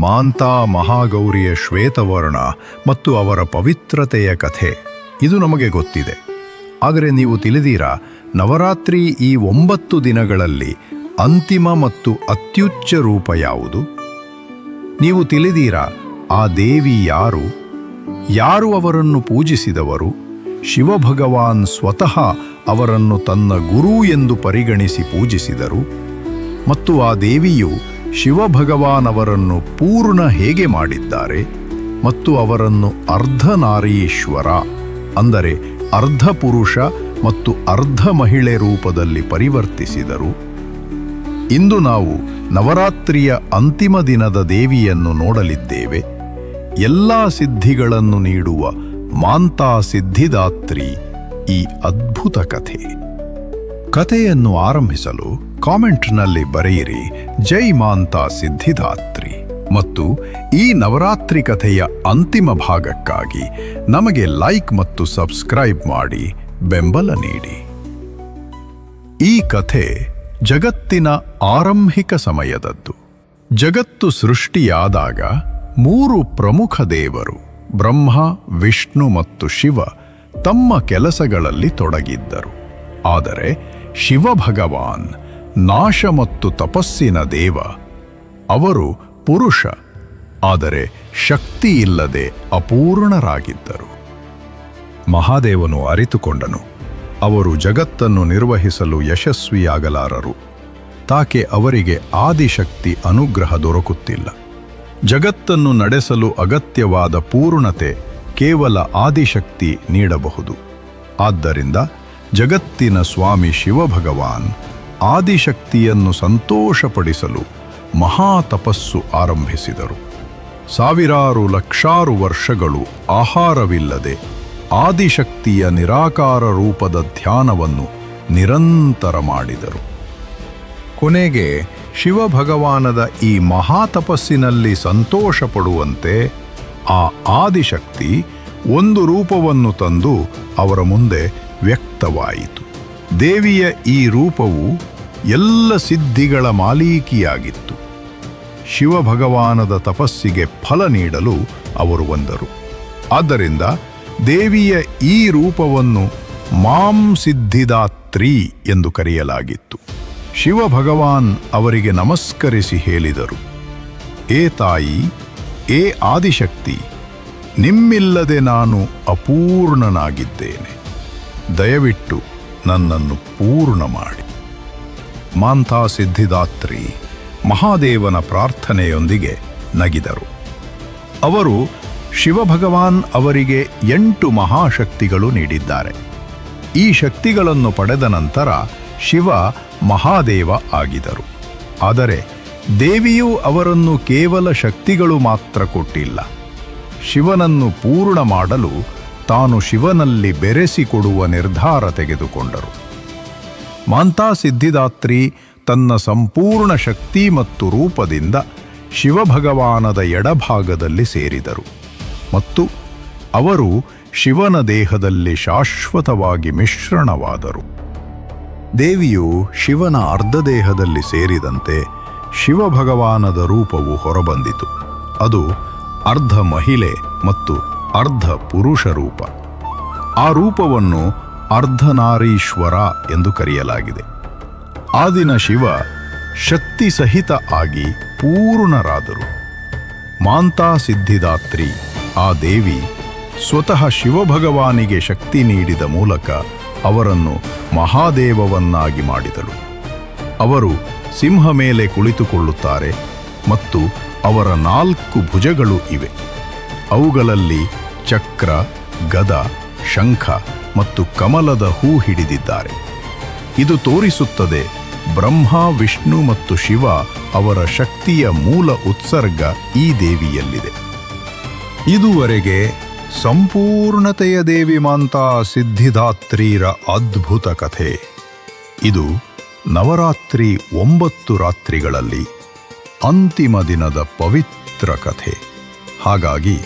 ಮಾಂತಾ ಮಹಾಗೌರಿಯ ಶ್ವೇತವರ್ಣ ಮತ್ತು ಅವರ ಪವಿತ್ರತೆಯ ಕಥೆ. ಇದು ನಮಗೆ ಗೊತ್ತಿದೆ. ಆದರೆ ನೀವು ತಿಳಿದೀರಾ, ನವರಾತ್ರಿ ಈ ಒಂಬತ್ತು ದಿನಗಳಲ್ಲಿ ಅಂತಿಮ ಮತ್ತು ಅತ್ಯುಚ್ಚ ರೂಪ ಯಾವುದು? ನೀವು ತಿಳಿದೀರಾ, ಆ ದೇವಿ ಯಾರು? ಯಾರು ಅವರನ್ನು ಪೂಜಿಸಿದವರು? ಶಿವಭಗವಾನ್ ಸ್ವತಃ ಅವರನ್ನು ತನ್ನ ಗುರು ಎಂದು ಪರಿಗಣಿಸಿ ಪೂಜಿಸಿದರು. ಮತ್ತು ಆ ದೇವಿಯು ಶಿವಭಗವಾನ್ ಅವರನ್ನು ಪೂರ್ಣ ಹೇಗೆ ಮಾಡಿದ್ದಾರೆ ಮತ್ತು ಅವರನ್ನು ಅರ್ಧನಾರೀಶ್ವರ, ಅಂದರೆ ಅರ್ಧ ಪುರುಷ ಮತ್ತು ಅರ್ಧ ಮಹಿಳೆ ರೂಪದಲ್ಲಿ ಪರಿವರ್ತಿಸಿದರು. ಇಂದು ನಾವು ನವರಾತ್ರಿಯ ಅಂತಿಮ ದಿನದ ದೇವಿಯನ್ನು ನೋಡಲಿದ್ದೇವೆ. ಎಲ್ಲ ಸಿದ್ಧಿಗಳನ್ನು ನೀಡುವ ಮಾಂತಾ ಸಿದ್ಧಿದಾತ್ರಿ ಈ ಅದ್ಭುತ ಕಥೆ. ಕಥೆಯನ್ನು ಆರಂಭಿಸಲು ಕಾಮೆಂಟ್ನಲ್ಲಿ ಬರೆಯಿರಿ, ಜೈ ಮಾಂತಾ ಸಿದ್ಧಿದಾತ್ರಿ ಮತ್ತು ಈ ನವರಾತ್ರಿ ಕಥೆಯ ಅಂತಿಮ ಭಾಗಕ್ಕಾಗಿ ನಮಗೆ ಲೈಕ್ ಮತ್ತು ಸಬ್ಸ್ಕ್ರೈಬ್ ಮಾಡಿ ಬೆಂಬಲ ನೀಡಿ. ಈ ಕಥೆ ಜಗತ್ತಿನ ಆರಂಭಿಕ ಸಮಯದದ್ದು. ಜಗತ್ತು ಸೃಷ್ಟಿಯಾದಾಗ ಮೂರು ಪ್ರಮುಖ ದೇವರು, ಬ್ರಹ್ಮ, ವಿಷ್ಣು ಮತ್ತು ಶಿವ, ತಮ್ಮ ಕೆಲಸಗಳಲ್ಲಿ ತೊಡಗಿದ್ದರು. ಆದರೆ ಶಿವಭಗವಾನ್, ನಾಶ ಮತ್ತು ತಪಸ್ಸಿನ ದೇವ. ಅವರು ಪುರುಷ, ಆದರೆ ಶಕ್ತಿ ಇಲ್ಲದೆ ಅಪೂರ್ಣರಾಗಿದ್ದರು. ಮಹಾದೇವನು ಅರಿತುಕೊಂಡನು. ಅವರು ಜಗತ್ತನ್ನು ನಿರ್ವಹಿಸಲು ಯಶಸ್ವಿಯಾಗಲಾರರು. ತಾಕೆ ಅವರಿಗೆ ಆದಿಶಕ್ತಿ ಅನುಗ್ರಹ ದೊರಕುತ್ತಿಲ್ಲ. ಜಗತ್ತನ್ನು ನಡೆಸಲು ಅಗತ್ಯವಾದ ಪೂರ್ಣತೆ ಕೇವಲ ಆದಿಶಕ್ತಿ ನೀಡಬಹುದು. ಆದ್ದರಿಂದ ಜಗತ್ತಿನ ಸ್ವಾಮಿ ಶಿವಭಗವಾನ್ ಆದಿಶಕ್ತಿಯನ್ನು ಸಂತೋಷಪಡಿಸಲು ಮಹಾತಪಸ್ಸು ಆರಂಭಿಸಿದರು. ಸಾವಿರಾರು ಲಕ್ಷಾರು ವರ್ಷಗಳು ಆಹಾರವಿಲ್ಲದೆ ಆದಿಶಕ್ತಿಯ ನಿರಾಕಾರ ರೂಪದ ಧ್ಯಾನವನ್ನು ನಿರಂತರ ಮಾಡಿದರು. ಕೊನೆಗೆ ಶಿವಭಗವಾನದ ಈ ಮಹಾತಪಸ್ಸಿನಲ್ಲಿ ಸಂತೋಷ ಪಡುವಂತೆ ಆ ಆದಿಶಕ್ತಿ ಒಂದು ರೂಪವನ್ನು ತಂದು ಅವರ ಮುಂದೆ ವ್ಯಕ್ತವಾಯಿತು. ದೇವಿಯ ಈ ರೂಪವು ಎಲ್ಲ ಸಿದ್ಧಿಗಳ ಮಾಲೀಕಿಯಾಗಿತ್ತು. ಶಿವಭಗವಾನದ ತಪಸ್ಸಿಗೆ ಫಲ ನೀಡಲು ಅವರು ಬಂದರು. ಆದ್ದರಿಂದ ದೇವಿಯ ಈ ರೂಪವನ್ನು ಮಾಂ ಸಿದ್ಧಿದಾತ್ರಿ ಎಂದು ಕರೆಯಲಾಗಿತ್ತು. ಶಿವಭಗವಾನ್ ಅವರಿಗೆ ನಮಸ್ಕರಿಸಿ ಹೇಳಿದರು, ಏ ತಾಯಿ, ಏ ಆದಿಶಕ್ತಿ, ನಿಮ್ಮಿಲ್ಲದೆ ನಾನು ಅಪೂರ್ಣನಾಗಿದ್ದೇನೆ. ದಯವಿಟ್ಟು ನನ್ನನ್ನು ಪೂರ್ಣ ಮಾಡಿ. ಮಾಂತಾ ಸಿದ್ಧಿದಾತ್ರಿ ಮಹಾದೇವನ ಪ್ರಾರ್ಥನೆಯೊಂದಿಗೆ ನಗಿದರು. ಅವರು ಶಿವಭಗವಾನ್ ಅವರಿಗೆ ಎಂಟು ಮಹಾಶಕ್ತಿಗಳು ನೀಡಿದ್ದಾರೆ. ಈ ಶಕ್ತಿಗಳನ್ನು ಪಡೆದ ನಂತರ ಶಿವ ಮಹಾದೇವ ಆಗಿದರು. ಆದರೆ ದೇವಿಯು ಅವರನ್ನು ಕೇವಲ ಶಕ್ತಿಗಳು ಮಾತ್ರ ಕೊಟ್ಟಿಲ್ಲ. ಶಿವನನ್ನು ಪೂರ್ಣ ಮಾಡಲು ತಾನು ಶಿವನಲ್ಲಿ ಬೆರೆಸಿಕೊಡುವ ನಿರ್ಧಾರ ತೆಗೆದುಕೊಂಡರು. ಮಾಂತಾ ಸಿದ್ಧಿದಾತ್ರಿ ತನ್ನ ಸಂಪೂರ್ಣ ಶಕ್ತಿ ಮತ್ತು ರೂಪದಿಂದ ಶಿವಭಗವಾನದ ಎಡಭಾಗದಲ್ಲಿ ಸೇರಿದರು ಮತ್ತು ಅವರು ಶಿವನ ದೇಹದಲ್ಲಿ ಶಾಶ್ವತವಾಗಿ ಮಿಶ್ರಣವಾದರು. ದೇವಿಯು ಶಿವನ ಅರ್ಧ ದೇಹದಲ್ಲಿ ಸೇರಿದಂತೆ ಶಿವಭಗವಾನದ ರೂಪವು ಹೊರಬಂದಿತು. ಅದು ಅರ್ಧ ಮಹಿಳೆ ಮತ್ತು ಅರ್ಧ ಪುರುಷ ರೂಪ. ಆ ರೂಪವನ್ನು ಅರ್ಧನಾರೀಶ್ವರ ಎಂದು ಕರೆಯಲಾಗಿದೆ. ಆ ದಿನ ಶಿವ ಶಕ್ತಿ ಸಹಿತ ಆಗಿ ಪೂರ್ಣರಾದರು. ಮಾಂತಾ ಸಿದ್ಧಿದಾತ್ರಿ ಆ ದೇವಿ ಸ್ವತಃ ಶಿವಭಗವಾನಿಗೆ ಶಕ್ತಿ ನೀಡಿದ ಮೂಲಕ ಅವರನ್ನು ಮಹಾದೇವವನ್ನಾಗಿ ಮಾಡಿದಳು. ಅವರು ಸಿಂಹ ಮೇಲೆ ಕುಳಿತುಕೊಳ್ಳುತ್ತಾರೆ ಮತ್ತು ಅವರ ನಾಲ್ಕು ಭುಜಗಳು ಇವೆ. ಅವುಗಳಲ್ಲಿ ಚಕ್ರ, ಗದ, ಶಂಖ ಮತ್ತು ಕಮಲದ ಹೂ ಹಿಡಿದಿದ್ದಾರೆ. ಇದು ತೋರಿಸುತ್ತದೆ ಬ್ರಹ್ಮ, ವಿಷ್ಣು ಮತ್ತು ಶಿವ ಅವರ ಶಕ್ತಿಯ ಮೂಲ ಉತ್ಸರ್ಗ ಈ ದೇವಿಯಲ್ಲಿದೆ. ಇದುವರೆಗೆ ಸಂಪೂರ್ಣತೆಯ ದೇವಿ ಮಾಂತಾ ಸಿದ್ಧಿದಾತ್ರೀರ ಅದ್ಭುತ ಕಥೆ. ಇದು ನವರಾತ್ರಿ ಒಂಬತ್ತು ರಾತ್ರಿಗಳಲ್ಲಿ ಅಂತಿಮ ದಿನದ ಪವಿತ್ರ ಕಥೆ. ಹಾಗಾಗಿ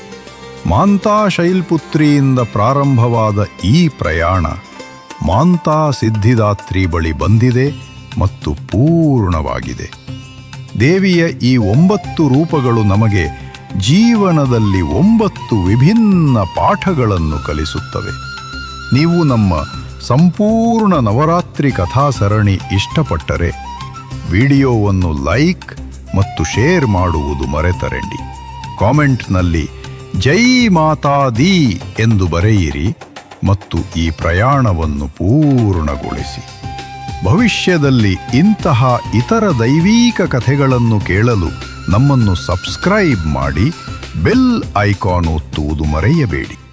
ಮಾಂತಾ ಶೈಲ್ಪುತ್ರಿಯಿಂದ ಪ್ರಾರಂಭವಾದ ಈ ಪ್ರಯಾಣ ಮಾಂತಾ ಸಿದ್ಧಿದಾತ್ರಿ ಬಳಿ ಬಂದಿದೆ ಮತ್ತು ಪೂರ್ಣವಾಗಿದೆ. ದೇವಿಯ ಈ ಒಂಬತ್ತು ರೂಪಗಳು ನಮಗೆ ಜೀವನದಲ್ಲಿ ಒಂಬತ್ತು ವಿಭಿನ್ನ ಪಾಠಗಳನ್ನು ಕಲಿಸುತ್ತವೆ. ನೀವು ನಮ್ಮ ಸಂಪೂರ್ಣ ನವರಾತ್ರಿ ಕಥಾ ಸರಣಿ ಇಷ್ಟಪಟ್ಟರೆ ವಿಡಿಯೋವನ್ನು ಲೈಕ್ ಮತ್ತು ಶೇರ್ ಮಾಡುವುದು ಮರೆತರೆಂಡಿ ಕಾಮೆಂಟ್ನಲ್ಲಿ ಜೈ ಮಾತಾದಿ ಎಂದು ಬರೆಯಿರಿ ಮತ್ತು ಈ ಪ್ರಯಾಣವನ್ನು ಪೂರ್ಣಗೊಳಿಸಿ. ಭವಿಷ್ಯದಲ್ಲಿ ಇಂತಹ ಇತರ ದೈವೀಕ ಕಥೆಗಳನ್ನು ಕೇಳಲು ನಮ್ಮನ್ನು ಸಬ್ಸ್ಕ್ರೈಬ್ ಮಾಡಿ ಬೆಲ್ ಐಕಾನ್ ಒತ್ತುವುದು ಮರೆಯಬೇಡಿ.